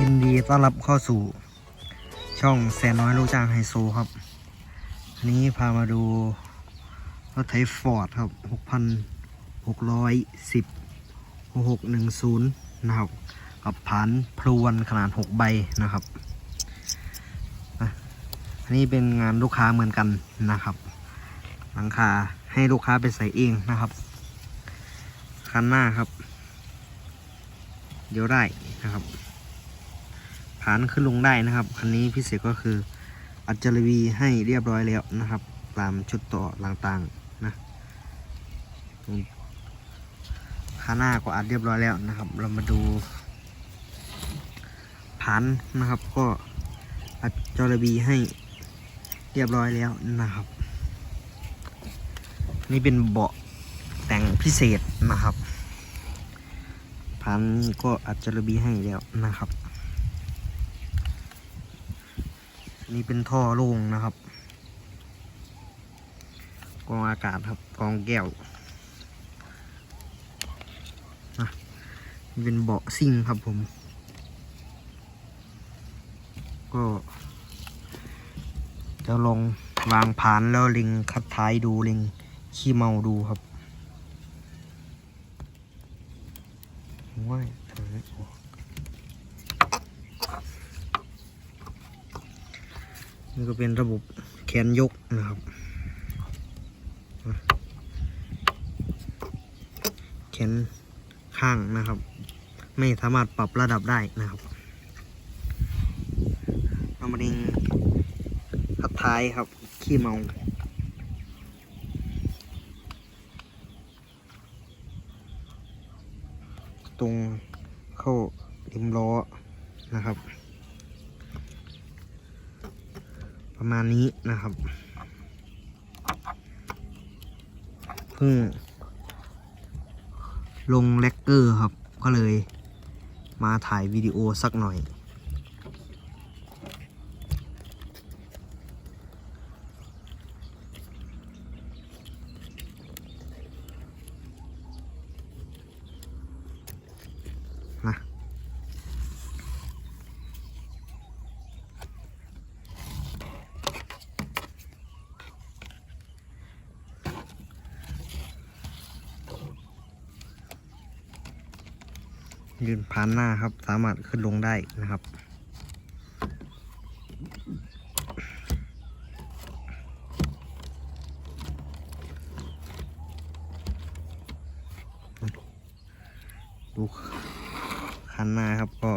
ยินดีต้อนรับเข้าสู่ช่องแสนน้อยลูกจ้างไฮโซครับอันนี้พามาดูรถไถฟอร์ดครับ 6,610 6610 นะครับ กับผานพลวนขนาด 6 ใบนะครับ อันนี้เป็นงานลูกค้าเหมือนกันนะครับ หลังคาให้ลูกค้าไปใส่เองนะครับ คันหน้าครับ เดี๋ยวได้นะครับ ผานขึ้นลงได้นะครับคันนี้พิเศษก็คืออัจจารวีให้เรียบร้อยแล้วนะครับ ตามชุดต่อต่างๆนะขาหน้าก็อัดเรียบร้อยแล้วนะครับ เรามาดูผานนะครับ ก็อัจจารวีให้เรียบร้อยแล้วนะครับ นี่เป็นเบาะแต่งพิเศษนะครับพันก็อัดจระบีให้แล้วนะครับ นี่เป็นท่อโล่งนะครับกรองอากาศครับกรองแก้วนะนี่เป็นเบาะซิ่งครับผม ก็ จะลองวางผานแล้วล็งคัดท้ายดูล็งขี้เมาดูครับว้ายเธอโอ้ นี่ก็เป็นระบบแขนยกนะครับ แขนข้างนะครับ ไม่สามารถปรับระดับได้นะครับเรามาดิงคัดท้ายครับ ขี้เมาตรงเข้าริมล้อนะครับ ประมาณนี้นะครับเพิ่งลงแลกเกอร์ครับ ก็เลยมาถ่ายวิดีโอสักหน่อย ยืนผ่านหน้าครับ สามารถขึ้นลงได้นะครับ ดูคันหน้าครับก็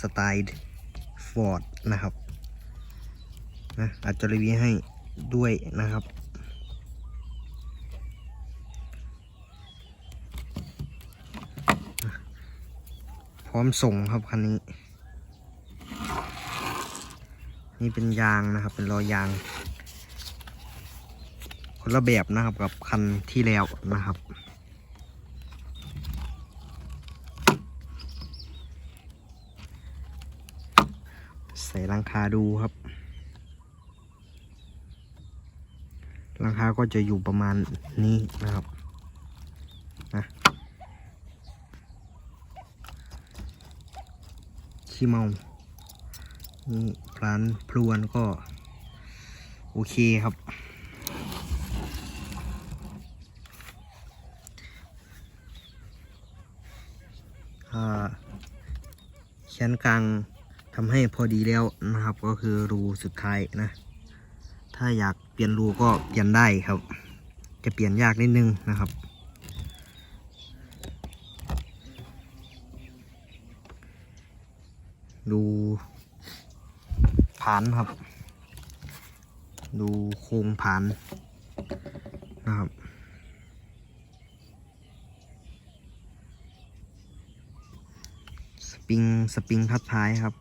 สไตล์ฟอร์ดนะครับนะอาจจะรีวิวให้ด้วยนะครับ ร้อมส่งครับคันนี้ นี่เป็นยางนะครับ เป็นรอยยาง คนละแบบนะครับกับคันที่แล้วนะครับใส่ลังคาดูครับลังคาก็จะอยู่ประมาณนี้นะครับนะ ขี้เมานี่พลานพลวนก็ โอเคครับ แขนกลางทำให้พอดีแล้วนะครับ ก็คือรูสุดท้ายนะ ถ้าอยากเปลี่ยนรูก็เปลี่ยนได้ครับ จะเปลี่ยนยากนิดนึงนะครับ ดูผานครับ ดูโครงผานนะครับสปริงสปริงพัดท้ายครับ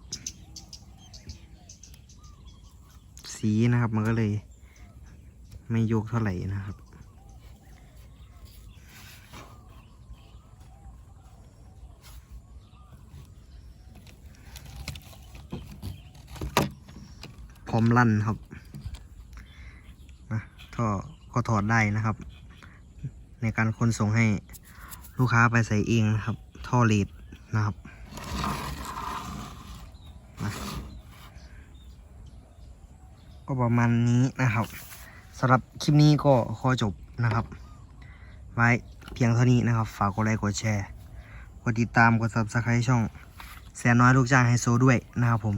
สีนะครับมันก็เลยไม่โยกเท่าไหร่นะครับ ร้อมลั่นครับนะท่อก็ถอดได้นะครับ ในการขนส่งให้ลูกค้าไปใส่เองนะครับ ท่อเลดนะครับก็ประมาณนี้นะครับสำหรับคลิปนี้ก็ขอจบนะครับ ไว้เพียงเท่านี้นะครับ ฝากกดไลค์กดแชร์ กดติดตามกดซับสไครต์ช่องแสนน้อยลูกจ้างไฮโซด้วยนะครับผม